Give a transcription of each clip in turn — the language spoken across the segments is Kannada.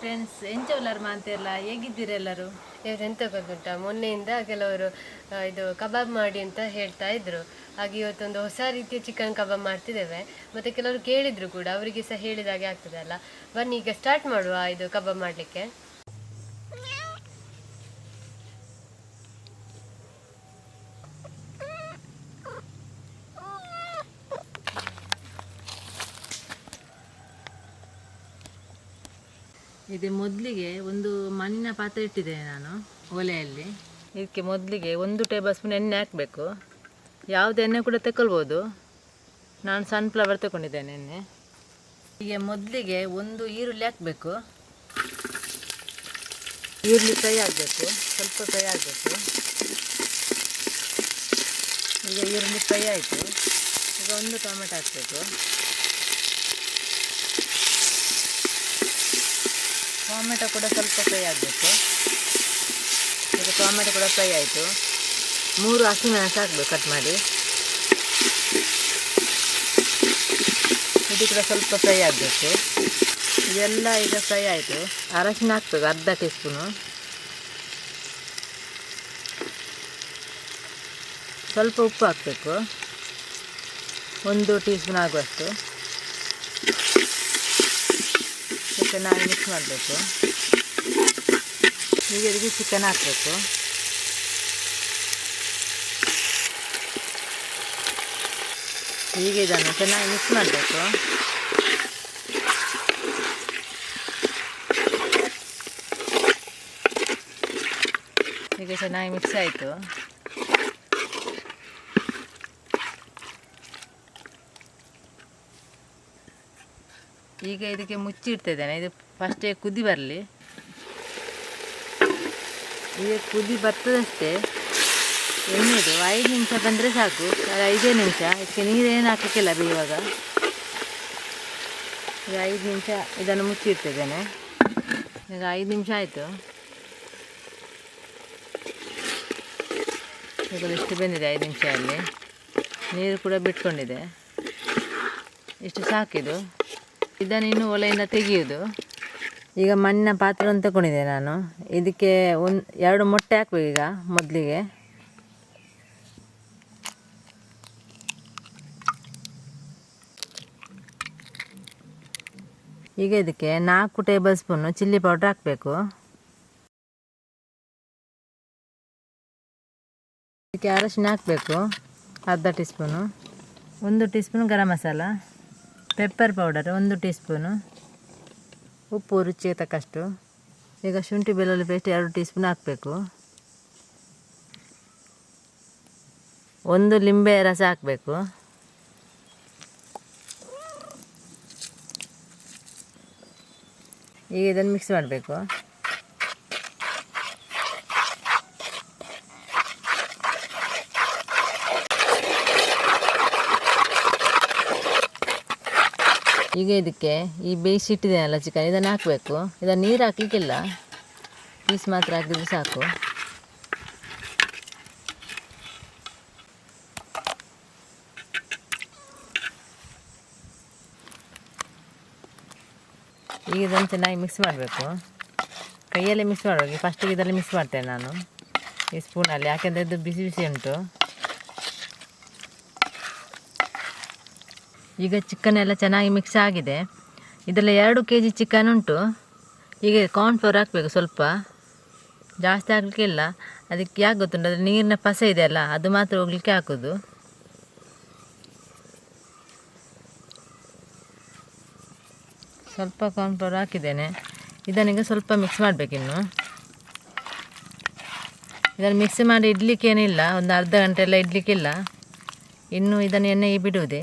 ಫ್ರೆಂಡ್ಸ್ ಎಂಚೋಲರ್ ಮಾಂತಿರಲ್ಲ ಹೇಗಿದ್ದೀರೆಲ್ಲರೂ ಎಂತ ಗೊತ್ತುಂಟಾ? ಮೊನ್ನೆಯಿಂದ ಕೆಲವರು ಇದು ಕಬಾಬ್ ಮಾಡಿ ಅಂತ ಹೇಳ್ತಾ ಇದ್ರು. ಹಾಗೆ ಇವತ್ತೊಂದು ಹೊಸ ರೀತಿಯ ಚಿಕನ್ ಕಬಾಬ್ ಮಾಡ್ತಿದ್ದೇವೆ. ಮತ್ತೆ ಕೆಲವರು ಕೇಳಿದ್ರು ಕೂಡ ಅವರಿಗೆ ಸಹ ಹೇಳಿದಾಗೆ ಆಗ್ತದೆ ಅಲ್ಲ ಬನ್ನಿ ಈಗ ಸ್ಟಾರ್ಟ್ ಮಾಡುವ ಇದು ಕಬಾಬ್ ಮಾಡಲಿಕ್ಕೆ. ಇದು ಮೊದಲಿಗೆ ಒಂದು ಮಣ್ಣಿನ ಪಾತ್ರೆ ಇಟ್ಟಿದ್ದೇನೆ ನಾನು ಒಲೆಯಲ್ಲಿ. ಇದಕ್ಕೆ ಮೊದಲಿಗೆ ಒಂದು ಟೇಬಲ್ ಸ್ಪೂನ್ ಎಣ್ಣೆ ಹಾಕಬೇಕು. ಯಾವುದು ಎಣ್ಣೆ ಕೂಡ ತಗೊಳ್ಬೋದು ನಾನು ಸನ್ಫ್ಲವರ್ ತಗೊಂಡಿದ್ದೇನೆ ಎಣ್ಣೆ. ಈಗ ಮೊದಲಿಗೆ ಒಂದು ಈರುಳ್ಳಿ ಹಾಕಬೇಕು. ಈರುಳ್ಳಿ ಫ್ರೈ ಆಗಬೇಕು. ಸ್ವಲ್ಪ ಫ್ರೈ ಆಗಬೇಕು. ಈಗ ಈರುಳ್ಳಿ ಫ್ರೈ ಆಯಿತು. ಈಗ ಒಂದು ಟೊಮೆಟೊ ಹಾಕಬೇಕು. ಟೊಮೆಟೊ ಕೂಡ ಸ್ವಲ್ಪ ಫ್ರೈ ಆಗಬೇಕು. ಈಗ ಟೊಮೆಟೊ ಕೂಡ ಫ್ರೈ ಆಯಿತು. ಮೂರು ಹಸಿಮೆಣಸು ಹಾಕಬೇಕು ಕಟ್ ಮಾಡಿ. ಇದು ಕೂಡ ಸ್ವಲ್ಪ ಫ್ರೈ ಆಗಬೇಕು. ಇದೆಲ್ಲ ಈಗ ಫ್ರೈ ಆಯಿತು. ಅರಶಿನ ಹಾಕ್ಬೇಕು, ಅರ್ಧ ಟೀ ಸ್ಪೂನು ಸ್ವಲ್ಪ ಉಪ್ಪು ಹಾಕಬೇಕು. ಒಂದು ಟೀ ಸ್ಪೂನ್ ಆಗುವಷ್ಟು. ಚೆನ್ನಾಗಿ ಮಿಕ್ಸ್ ಮಾಡಬೇಕು. ಈಗ ಇದಕ್ಕೆ ಚಿಕನ್ ಹಾಕಬೇಕು. ಈಗ ಇದನ್ನು ಚೆನ್ನಾಗಿ ಮಿಕ್ಸ್ ಮಾಡಬೇಕು. ಈಗ ಚೆನ್ನಾಗಿ ಮಿಕ್ಸ್ ಆಯಿತು. ಈಗ ಇದಕ್ಕೆ ಮುಚ್ಚಿಡ್ತಿದ್ದೇನೆ. ಇದು ಫಸ್ಟೇ ಕುದಿ ಬರಲಿ. ಈಗ ಕುದಿ ಬರ್ತದಷ್ಟೇ. ಎಣ್ಣೆದು. ಐದು ನಿಮಿಷ ಬಂದರೆ ಸಾಕು. ಐದೇ ನಿಮಿಷ. ಇದಕ್ಕೆ ನೀರೇನು ಹಾಕಕ್ಕಿಲ್ಲ ಇವಾಗ. ಈಗ ಐದು ನಿಮಿಷ ಇದನ್ನು ಮುಚ್ಚಿಡ್ತಿದ್ದೇನೆ. ಈಗ ಐದು ನಿಮಿಷ ಆಯಿತು. ಈಗ ಇಷ್ಟು ಬಂದಿದೆ ಐದು ನಿಮಿಷದಲ್ಲಿ ನೀರು ಕೂಡ ಬಿಟ್ಕೊಂಡಿದೆ. ಇಷ್ಟು ಸಾಕಿದು. ಇದನ್ನು ಇನ್ನು ಒಲೆಯಿಂದ ತೆಗೆಯೋದು. ಈಗ ಮಣ್ಣಿನ ಪಾತ್ರೆಯನ್ನು ತಗೊಂಡಿದ್ದೆ ನಾನು. ಇದಕ್ಕೆ ಒಂದು ಎರಡು ಮೊಟ್ಟೆ ಹಾಕ್ಬೇಕು ಈಗ ಮೊದಲಿಗೆ. ಈಗ ಇದಕ್ಕೆ ನಾಲ್ಕು ಟೇಬಲ್ ಸ್ಪೂನು ಚಿಲ್ಲಿ ಪೌಡ್ರ್ ಹಾಕಬೇಕು. ಇದಕ್ಕೆ ಅರಶಿನ ಹಾಕಬೇಕು ಅರ್ಧ ಟೀ ಸ್ಪೂನು ಒಂದು teaspoon garam masala. Pepper powder ಒಂದು ಟೀ ಸ್ಪೂನು ಉಪ್ಪು ರುಚಿಗೆ ತಕ್ಕಷ್ಟು ಈಗ ಶುಂಠಿ ಬೆಳ್ಳುಳ್ಳಿ ಪೇಸ್ಟ್ ಎರಡು ಟೀ ಸ್ಪೂನ್ ಹಾಕಬೇಕು. ಒಂದು ಲಿಂಬೆ ರಸ ಹಾಕಬೇಕು. ಈಗ ಇದನ್ನು ಮಿಕ್ಸ್ ಮಾಡಬೇಕು. ಈಗ ಇದಕ್ಕೆ ಈ ಬೇಯಿಸಿಟ್ಟಿದ್ದೇನಲ್ಲ ಚಿಕನ್? ಇದನ್ನು ಹಾಕಬೇಕು. ಇದನ್ನು ನೀರು ಹಾಕಲಿಕ್ಕಿಲ್ಲ. ಪೀಸ್ ಮಾತ್ರ ಹಾಕಿದ್ರೆ ಸಾಕು. ಈಗ ಇದನ್ನು ಚೆನ್ನಾಗಿ ಮಿಕ್ಸ್ ಮಾಡಬೇಕು. ಕೈಯಲ್ಲೇ ಮಿಕ್ಸ್ ಮಾಡಬೇಕು. ಫಸ್ಟಿಗೆ ಇದರಲ್ಲಿ ಮಿಕ್ಸ್ ಮಾಡ್ತೇನೆ ನಾನು. ಈ ಸ್ಪೂನಲ್ಲಿ ಯಾಕೆಂದರೆ ಇದು ಬಿಸಿ ಬಿಸಿ ಉಂಟು. ಈಗ ಚಿಕನ್ ಎಲ್ಲ ಚೆನ್ನಾಗಿ ಮಿಕ್ಸ್ ಆಗಿದೆ. ಇದರಲ್ಲಿ ಎರಡು ಕೆ ಜಿ ಚಿಕನ್ ಉಂಟು. ಈಗ ಕಾರ್ನ್ಫ್ಲೋರ್ ಹಾಕಬೇಕು ಸ್ವಲ್ಪ. ಜಾಸ್ತಿ ಹಾಕಲಿಕ್ಕಿಲ್ಲ ಅದಕ್ಕೆ ಯಾಕೆ ಗೊತ್ತುಂಟು? ಅದ್ರ ನೀರಿನ ಪಸೆ ಇದೆಯಲ್ಲ ಅದು ಮಾತ್ರ ಹೋಗ್ಲಿಕ್ಕೆ ಹಾಕೋದು. ಸ್ವಲ್ಪ ಕಾರ್ನ್ಫ್ಲೋರ್ ಹಾಕಿದ್ದೇನೆ. ಇದನ್ನೀಗ ಸ್ವಲ್ಪ ಮಿಕ್ಸ್ ಮಾಡಬೇಕಿನ್ನು ಇದನ್ನು ಮಿಕ್ಸ್ ಮಾಡಿ ಇಡ್ಲಿಕ್ಕೇನಿಲ್ಲ. ಒಂದು ಅರ್ಧ ಗಂಟೆ ಎಲ್ಲ ಇಡಲಿಕ್ಕಿಲ್ಲ. ಇನ್ನು ಇದನ್ನು ಎಣ್ಣೆ ಬಿಡುವುದೇ.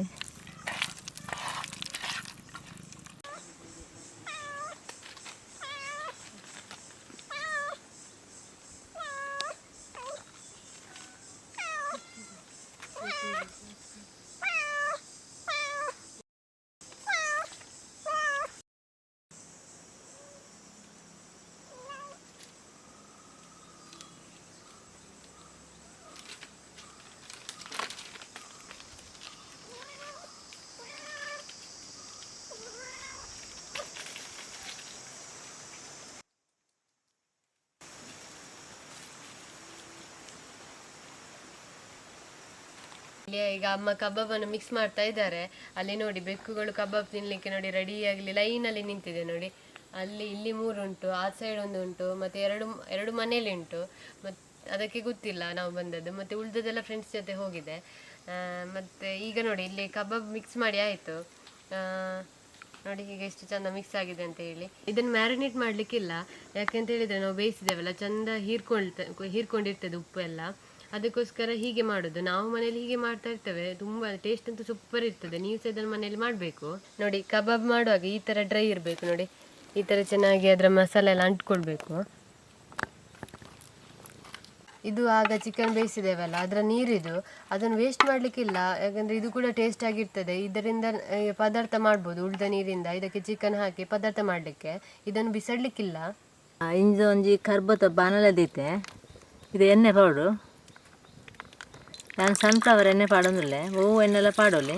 ಈಗ ಅಮ್ಮ ಕಬಾಬನ್ನು ಮಿಕ್ಸ್ ಮಾಡ್ತಾ ಇದ್ದಾರೆ. ಅಲ್ಲಿ ನೋಡಿ, ಬೆಕ್ಕುಗಳು ಕಬಾಬ್ ತಿನ್ಲಿಕ್ಕೆ ನೋಡಿ ರೆಡಿ ಆಗಲಿ ಲೈನಲ್ಲಿ ನಿಂತಿದೆ ನೋಡಿ. ಅಲ್ಲಿ ಇಲ್ಲಿ ಮೂರು ಉಂಟು, ಆ ಸೈಡ್ ಒಂದು ಉಂಟು, ಮತ್ತೆ ಎರಡು ಎರಡು ಮನೇಲಿ ಉಂಟು. ಮತ್ತೆ ಅದಕ್ಕೆ ಗೊತ್ತಿಲ್ಲ ನಾವು ಬಂದದ್ದು. ಮತ್ತೆ ಉಳಿದದೆಲ್ಲ ಫ್ರೆಂಡ್ಸ್ ಜೊತೆ ಹೋಗಿದೆ. ಮತ್ತೆ ಈಗ ನೋಡಿ, ಇಲ್ಲಿ ಕಬಾಬ್ ಮಿಕ್ಸ್ ಮಾಡಿ ಆಯಿತು. ನೋಡಿ ಈಗ ಎಷ್ಟು ಚಂದ ಮಿಕ್ಸ್ ಆಗಿದೆ ಅಂತ ಹೇಳಿ. ಇದನ್ನು ಮ್ಯಾರಿನೇಟ್ ಮಾಡ್ಲಿಕ್ಕಿಲ್ಲ. ಯಾಕೆಂತ ಹೇಳಿದ್ರೆ ನಾವು ಬೇಯಿಸಿದ್ದೇವಲ್ಲ, ಚಂದ ಹೀರ್ಕೊಳ್ತ, ಹೀರ್ಕೊಂಡಿರ್ತದೆ ಉಪ್ಪು ಎಲ್ಲ ಅದಕ್ಕೋಸ್ಕರ ಹೀಗೆ ಮಾಡೋದು. ನಾವು ಮನೇಲಿ ಹೀಗೆ ಮಾಡ್ತಾ ಇರ್ತೇವೆ. ತುಂಬಾ ಟೇಸ್ಟ್ ಅಂತೂ ಸೂಪರ್ ಇರ್ತದೆ. ನೀವು ಸಹ ಇದನ್ನು ಮನೇಲಿ ಮಾಡಬೇಕು. ನೋಡಿ, ಕಬಾಬ್ ಮಾಡುವಾಗ ಈ ಥರ ಡ್ರೈ ಇರಬೇಕು ನೋಡಿ. ಈ ಥರ ಚೆನ್ನಾಗಿ ಅದರ ಮಸಾಲೆ ಎಲ್ಲ ಅಂಟ್ಕೊಳ್ಬೇಕು. ಇದು ಆಗ ಚಿಕನ್ ಬೇಯಿಸಿದ್ದೇವಲ್ಲ ಅದರ ನೀರಿದು ಅದನ್ನು ವೇಸ್ಟ್ ಮಾಡಲಿಕ್ಕಿಲ್ಲ ಯಾಕಂದರೆ ಇದು ಕೂಡ ಟೇಸ್ಟ್ ಆಗಿರ್ತದೆ. ಇದರಿಂದ ಪದಾರ್ಥ ಮಾಡ್ಬೋದು, ಉಳಿದ ನೀರಿಂದ. ಇದಕ್ಕೆ ಚಿಕನ್ ಹಾಕಿ ಪದಾರ್ಥ ಮಾಡಲಿಕ್ಕೆ. ಇದನ್ನು ಬಿಸಾಡಲಿಕ್ಕಿಲ್ಲ. ಇಂಜ ಒಂಜಿ ಕರ್ಬತ ಬಾಣಲೆದೈತೆ ಇದು ಎಣ್ಣೆ ಪಾಡು ഞാൻ സൺഫ്ലവർ എന്നെ പാടുന്നില്ലേ ഓ എന്നെല്ലാം പാടൂലേ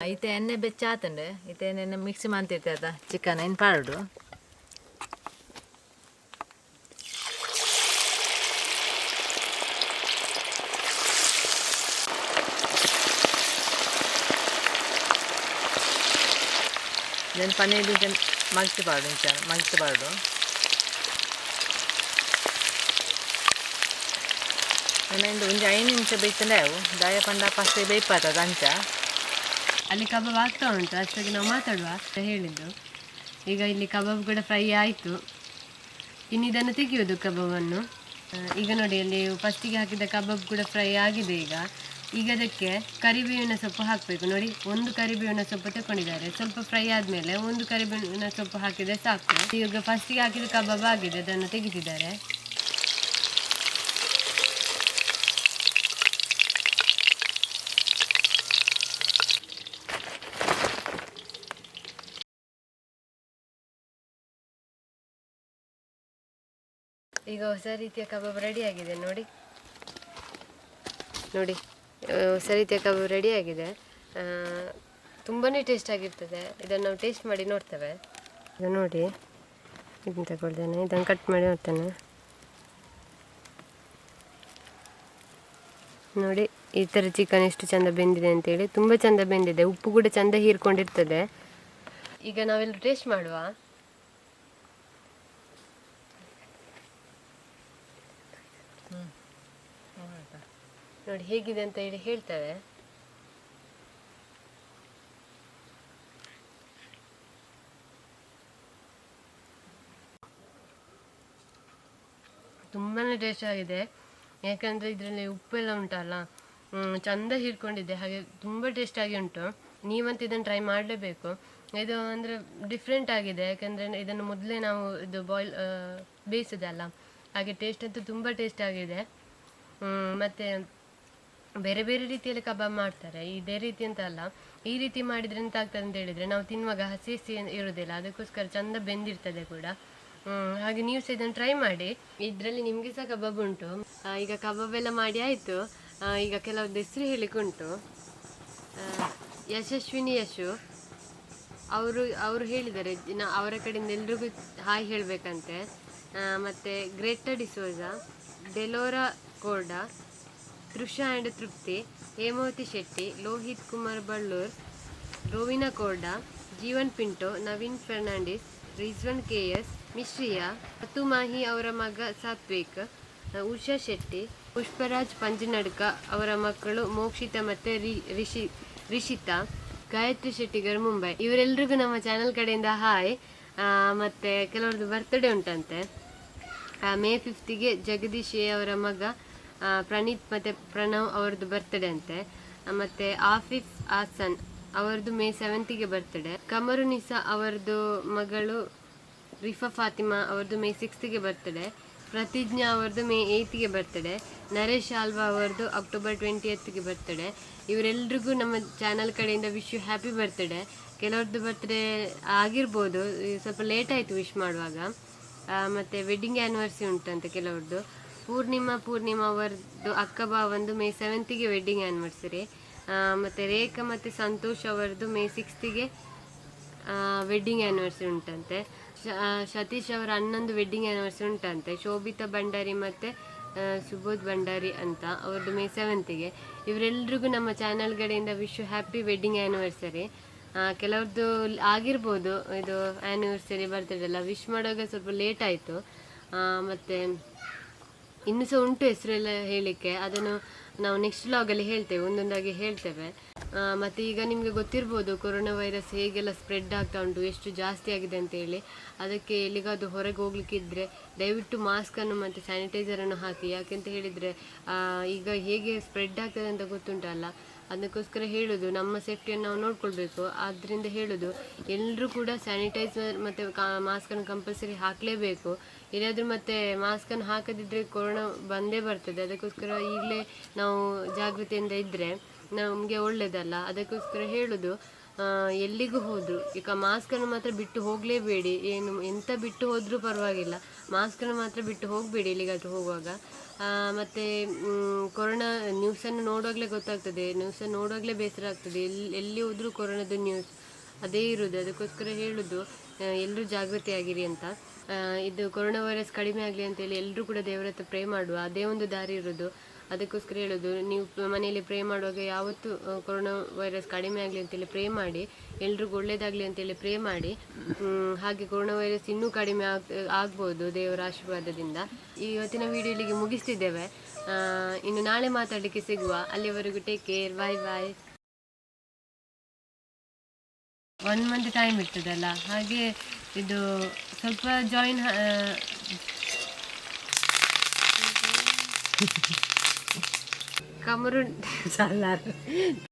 ಈತ ಎಣ್ಣೆ ಬೆಚ್ಚಾತಂಡೆ. ಈತ ಎಣ್ಣೆ ಮಿಕ್ಸಿ ಮಾಡ್ತಿರ್ತದ ಚಿಕನ್ ಏನು ಪಾಡು ನೆನ್ ಪನ್ನೀರ್ ಇದನ್ನು মাখতে পারবেন চান মাখতে পারবেন ಒಂದು ಐದು ನಿಮಿಷ ಬೇಯ್ತಂದ್ರೆ ಅವು ದಾಯ ಪಂಡ ಪಾಸ್ತೆ ಬೇಯ್ಪಾತದ ಅಂತ ಅಲ್ಲಿ ಕಬಾಬ್ ಆಗ್ತಾ ಉಂಟು ಅಷ್ಟಾಗಿ ನಾವು ಮಾತಾಡುವ ಅಂತ ಹೇಳಿದ್ದು ಈಗ ಇಲ್ಲಿ ಕಬಾಬ್ ಕೂಡ ಫ್ರೈ ಆಯಿತು ಇನ್ನು ಇದನ್ನು ತೆಗೆಯೋದು ಕಬಾಬನ್ನು ಈಗ ನೋಡಿ ಅಲ್ಲಿ ಫಸ್ಟಿಗೆ ಹಾಕಿದ ಕಬಾಬ್ ಕೂಡ ಫ್ರೈ ಆಗಿದೆ ಈಗ ಈಗ ಅದಕ್ಕೆ ಕರಿಬೇವಿನ ಸೊಪ್ಪು ಹಾಕಬೇಕು. ನೋಡಿ, ಒಂದು ಕರಿಬೇವಿನ ಸೊಪ್ಪು ತಗೊಂಡಿದ್ದಾರೆ ಸ್ವಲ್ಪ ಫ್ರೈ ಆದಮೇಲೆ ಒಂದು ಕರಿಬೇವಿನ ಸೊಪ್ಪು ಹಾಕಿದ್ರೆ ಸಾಕು. ಈಗ ಫಸ್ಟಿಗೆ ಹಾಕಿದ ಕಬಾಬ್ ಆಗಿದೆ. ಅದನ್ನು ತೆಗೆದಿದ್ದಾರೆ ಈಗ ಹೊಸ ರೀತಿಯ ಕಬಾಬ್ ರೆಡಿ ಆಗಿದೆ. ನೋಡಿ. ನೋಡಿ. ರೀತಿಯ ಕಬಾಬ್ ರೆಡಿ ಆಗಿದೆ. ತುಂಬಾ ಟೇಸ್ಟ್ ಆಗಿರ್ತದೆ. ಇದನ್ನು ನಾವು ಟೇಸ್ಟ್ ಮಾಡಿ ನೋಡ್ತೇವೆ. ಇದು ನೋಡಿ. ಇದನ್ನು ತಗೊಳ್ತೇನೆ. ಇದನ್ನು ಕಟ್ ಮಾಡಿ ನೋಡ್ತೇನೆ. ನೋಡಿ, ಈ ಥರ ಚಿಕನ್ ಎಷ್ಟು ಚಂದ ಬೆಂದಿದೆ ಅಂತೇಳಿ. ತುಂಬ ಚಂದ ಬೆಂದಿದೆ. ಉಪ್ಪು ಕೂಡ ಚಂದ ಹೀರ್ಕೊಂಡಿರ್ತದೆ. ಈಗ ನಾವೆಲ್ಲರೂ ಟೇಸ್ಟ್ ಮಾಡುವ? ನೋಡಿ ಹೇಗಿದೆ ಅಂತ ಹೇಳಿ ಹೇಳ್ತೇವೆ. ತುಂಬಾ ಟೇಸ್ಟ್ ಆಗಿದೆ. ಯಾಕಂದ್ರೆ ಇದರಲ್ಲಿ ಉಪ್ಪೆಲ್ಲ ಉಂಟಲ್ಲ ಚಂದ ಹೀರ್ಕೊಂಡಿದೆ. ಹಾಗೆ ತುಂಬ ಟೇಸ್ಟ್ ಆಗಿ ಉಂಟು. ನೀವಂತ ಇದನ್ನು ಟ್ರೈ ಮಾಡಲೇಬೇಕು. ಇದು ಅಂದರೆ ಡಿಫ್ರೆಂಟ್ ಆಗಿದೆ. ಯಾಕಂದರೆ ಇದನ್ನು ಮೊದಲೇ ನಾವು ಇದು ಬಾಯ್ಲ್ ಬೇಯಿಸೋದಲ್ಲ ಹಾಗೆ ಟೇಸ್ಟ್ ಅಂತೂ ತುಂಬ ಟೇಸ್ಟ್ ಆಗಿದೆ. ಮತ್ತೆ ಬೇರೆ ಬೇರೆ ರೀತಿಯಲ್ಲಿ ಕಬಾಬ್ ಮಾಡ್ತಾರೆ. ಇದೇ ರೀತಿ ಅಂತ ಅಲ್ಲ. ಈ ರೀತಿ ಮಾಡಿದ್ರೆ ಎಂತ ಆಗ್ತದೆ ಅಂತ ಹೇಳಿದ್ರೆ ನಾವು ತಿನ್ನುವಾಗ ಹಸಿ ಹಸಿ ಇರುವುದಿಲ್ಲ. ಅದಕ್ಕೋಸ್ಕರ ಚಂದ ಬೆಂದಿರ್ತದೆ ಕೂಡ. ಹಾಗೆ ನೀವು ಸಹ ಇದನ್ನು ಟ್ರೈ ಮಾಡಿ. ಇದರಲ್ಲಿ ನಿಮಗೆ ಸಹ ಕಬಾಬ್ ಉಂಟು. ಈಗ ಕಬಾಬ್ ಎಲ್ಲ ಮಾಡಿ ಆಯಿತು. ಈಗ ಕೆಲವೊಂದು ಹೆಸರು ಹೇಳಿಕೊಂಟು ಉಂಟು. ಯಶಸ್ವಿನಿ ಯಶು. ಅವರು ಅವರು ಹೇಳಿದ್ದಾರೆ. ಅವರ ಕಡೆಯಿಂದ ಎಲ್ರಿಗೂ ಹಾಯ್ ಹೇಳಬೇಕಂತೆ. ಮತ್ತು Greta D'Souza, Delora Corda Trisha and Trupti, Hemavathi Shetty, Lohith Kumar Ballur, Rovina Corda, Jeevan Pinto, Naveen Fernandes, Rizwan K S Mishriya Mahi ಅವರ ಮಗ ಸಾತ್ವಿಕ್, ಉಷಾ ಶೆಟ್ಟಿ, ಪುಷ್ಪರಾಜ್ ಪಂಜನಡ್ಕ ಅವರ ಮಕ್ಕಳು ಮೋಕ್ಷಿತ ಮತ್ತು ರಿ- ರಿಷಿ ರಿಷಿತಾ, ಗಾಯತ್ರಿ ಶೆಟ್ಟಿಗರು ಮುಂಬೈ. ಇವರೆಲ್ರಿಗೂ ನಮ್ಮ ಚಾನೆಲ್ ಕಡೆಯಿಂದ ಹಾಯ್. ಮತ್ತು ಕೆಲವ್ರದ್ದು ಬರ್ತ್ಡೇ ಉಂಟಂತೆ. ಮೇ ಫಿಫ್ತಿಗೆ ಜಗದೀಶ್ ಅವರ ಮಗ ಪ್ರಣೀತ್ ಮತ್ತು ಪ್ರಣವ್ ಅವ್ರದ್ದು ಬರ್ತ್ಡೇ ಅಂತೆ. ಮತ್ತು ಆಫಿಫ್ ಆಸನ್ ಅವರದ್ದು ಮೇ ಸೆವೆಂತಿಗೆ ಬರ್ತ್ಡೇ ಕಮರು ನಿಸಾ ಅವರದ್ದು ಮಗಳು ರಿಫಾ ಫಾತಿಮಾ ಅವ್ರದ್ದು ಮೇ ಸಿಕ್ಸ್ತಿಗೆ ಬರ್ತ್ಡೇ ಪ್ರತಿಜ್ಞಾ ಅವರದ್ದು ಮೇ ಏಯ್ತಿಗೆ ಬರ್ತ್ಡೇ ನರೇಶ್ ಆಲ್ವಾ ಅವರದ್ದು ಅಕ್ಟೋಬರ್ ಟ್ವೆಂಟಿ ಏತ್ಗೆ ಬರ್ತ್ಡೇ ಇವರೆಲ್ರಿಗೂ ನಮ್ಮ ಚಾನಲ್ ಕಡೆಯಿಂದ ವಿಶ್ ಯು ಹ್ಯಾಪಿ ಬರ್ತ್ಡೇ ಕೆಲವ್ರದ್ದು ಬರ್ತ್ಡೇ ಆಗಿರ್ಬೋದು, ಸ್ವಲ್ಪ ಲೇಟ್ ಆಯಿತು ವಿಶ್ ಮಾಡುವಾಗ. ಮತ್ತೆ ವೆಡ್ಡಿಂಗ್ ಆ್ಯನಿವರ್ಸರಿ ಉಂಟಂತೆ ಕೆಲವ್ರದ್ದು ಪೂರ್ಣಿಮಾ ಪೂರ್ಣಿಮಾ ಅವರದ್ದು ಅಕ್ಕ ಬಾವಂದು ಮೇ ಸೆವೆಂತಿಗೆ ವೆಡ್ಡಿಂಗ್ ಆ್ಯನಿವರ್ಸರಿ ಮತ್ತು ರೇಖಾ ಮತ್ತು ಸಂತೋಷ್ ಅವರದ್ದು ಮೇ ಸಿಕ್ಸ್ತಿಗೆ ವೆಡ್ಡಿಂಗ್ ಆ್ಯನಿವರ್ಸರಿ ಉಂಟಂತೆ. ಸತೀಶ್ ಅವರ ಹನ್ನೊಂದು ವೆಡ್ಡಿಂಗ್ ಆ್ಯನಿವರ್ಸರಿ ಉಂಟಂತೆ. ಶೋಭಿತಾ ಭಂಡಾರಿ ಮತ್ತು ಸುಬೋಧ್ ಭಂಡಾರಿ ಅಂತ ಅವ್ರದ್ದು ಮೇ ಸೆವೆಂತಿಗೆ ಇವರೆಲ್ರಿಗೂ ನಮ್ಮ ಚಾನಲ್ ಕಡೆಯಿಂದ ವಿಶ್ ಹ್ಯಾಪಿ ವೆಡ್ಡಿಂಗ್ ಆ್ಯನಿವರ್ಸರಿ ಕೆಲವ್ರದ್ದು ಆಗಿರ್ಬೋದು, ಇದು ಆ್ಯನಿವರ್ಸರಿ ಬರ್ತಡೇ ಎಲ್ಲ. ವಿಶ್ ಮಾಡುವಾಗ ಸ್ವಲ್ಪ ಲೇಟ್ ಆಯಿತು. ಮತ್ತು ಇನ್ನೂ ಸಹ ಉಂಟು ಹೆಸರೆಲ್ಲ ಹೇಳಲಿಕ್ಕೆ ಅದನ್ನು ನಾವು ನೆಕ್ಸ್ಟ್ ವ್ಲಾಗಲ್ಲಿ ಹೇಳ್ತೇವೆ, ಒಂದೊಂದಾಗಿ ಹೇಳ್ತೇವೆ. ಮತ್ತು ಈಗ ನಿಮಗೆ ಗೊತ್ತಿರ್ಬೋದು ಕೊರೋನಾ ವೈರಸ್ ಹೇಗೆಲ್ಲ ಸ್ಪ್ರೆಡ್ ಆಗ್ತಾ ಉಂಟು, ಎಷ್ಟು ಜಾಸ್ತಿ ಆಗಿದೆ ಅಂತ ಹೇಳಿ. ಅದಕ್ಕೆ ಎಲ್ಲಿಗಾದರೂ ಹೊರಗೆ ಹೋಗ್ಲಿಕ್ಕಿದ್ರೆ ದಯವಿಟ್ಟು ಮಾಸ್ಕನ್ನು ಮತ್ತು ಸ್ಯಾನಿಟೈಸರನ್ನು ಹಾಕಿ. ಯಾಕೆಂತ ಹೇಳಿದರೆ ಈಗ ಹೇಗೆ ಸ್ಪ್ರೆಡ್ ಆಗ್ತದೆ ಅಂತ ಗೊತ್ತುಂಟಲ್ಲ. ಅದಕ್ಕೋಸ್ಕರ ಹೇಳೋದು, ನಮ್ಮ ಸೇಫ್ಟಿಯನ್ನು ನಾವು ನೋಡ್ಕೊಳ್ಬೇಕು. ಆದ್ದರಿಂದ ಹೇಳೋದು ಎಲ್ಲರೂ ಕೂಡ ಸ್ಯಾನಿಟೈಸರ್ ಮತ್ತು ಮಾಸ್ಕನ್ನು ಕಂಪಲ್ಸರಿ ಹಾಕಲೇಬೇಕು. ಇಲ್ಲಾದರೂ ಮತ್ತೆ ಮಾಸ್ಕನ್ನು ಹಾಕದಿದ್ದರೆ ಕೊರೋನಾ ಬಂದೇ ಬರ್ತದೆ. ಅದಕ್ಕೋಸ್ಕರ ಈಗಲೇ ನಾವು ಜಾಗೃತಿಯಿಂದ ಇದ್ದರೆ ನಮಗೆ ಒಳ್ಳೆಯದಲ್ಲ ಅದಕ್ಕೋಸ್ಕರ ಹೇಳೋದು ಎಲ್ಲಿಗೂ ಹೋದ್ರು. ಈಗ ಮಾಸ್ಕನ್ನು ಮಾತ್ರ ಬಿಟ್ಟು ಹೋಗಲೇಬೇಡಿ. ಏನು, ಎಂತ ಬಿಟ್ಟು ಹೋದರೂ ಪರವಾಗಿಲ್ಲ. ಮಾಸ್ಕನ್ನು ಮಾತ್ರ ಬಿಟ್ಟು ಹೋಗಬೇಡಿ ಎಲ್ಲಿಗಾದರೂ ಹೋಗುವಾಗ. ಮತ್ತೆ ಕೊರೋನಾ ನ್ಯೂಸನ್ನು ನೋಡುವಾಗಲೇ ಗೊತ್ತಾಗ್ತದೆ. ನ್ಯೂಸನ್ನು ನೋಡುವಾಗಲೇ ಬೇಸರ ಆಗ್ತದೆ. ಎಲ್ಲಿ ಎಲ್ಲಿ ಹೋದರೂ ಕೊರೋನಾದ ನ್ಯೂಸ್ ಅದೇ ಇರೋದು. ಅದಕ್ಕೋಸ್ಕರ ಹೇಳೋದು ಎಲ್ಲರೂ ಜಾಗೃತಿಯಾಗಿರಿ ಅಂತ. ಇದು ಕೊರೋನಾ ವೈರಸ್ ಕಡಿಮೆ ಆಗಲಿ ಅಂತೇಳಿ ಎಲ್ಲರೂ ಕೂಡ ದೇವರ ಹತ್ರ ಪ್ರೇ ಮಾಡುವ. ಅದೇ ಒಂದು ದಾರಿ ಇರೋದು. ಅದಕ್ಕೋಸ್ಕರ ಹೇಳೋದು, ನೀವು ಮನೆಯಲ್ಲಿ ಪ್ರೇ ಮಾಡುವಾಗ ಯಾವತ್ತೂ ಕೊರೋನಾ ವೈರಸ್ ಕಡಿಮೆ ಆಗಲಿ ಅಂತೇಳಿ ಪ್ರೇ ಮಾಡಿ, ಎಲ್ರಿಗೂ ಒಳ್ಳೇದಾಗಲಿ ಅಂತೇಳಿ ಪ್ರೇ ಮಾಡಿ ಹಾಗೆ ಕೊರೋನಾ ವೈರಸ್ ಇನ್ನೂ ಕಡಿಮೆ ಆಗ್, ಆಗ್ಬೋದು ದೇವರ ಆಶೀರ್ವಾದದಿಂದ. ಇವತ್ತಿನ ವಿಡಿಯೋ ಇಲ್ಲಿಗೆ ಮುಗಿಸ್ತಿದ್ದೇವೆ. ಇನ್ನು ನಾಳೆ ಮಾತಾಡಲಿಕ್ಕೆ ಸಿಗುವ. ಅಲ್ಲಿವರೆಗೂ take care bye bye one month time ಇರ್ತದಲ್ಲ, ಹಾಗೆ ಇದು ಸ್ವಲ್ಪ ಜಾಯಿನ್ ಕಮರು ಸಾಲಾರ್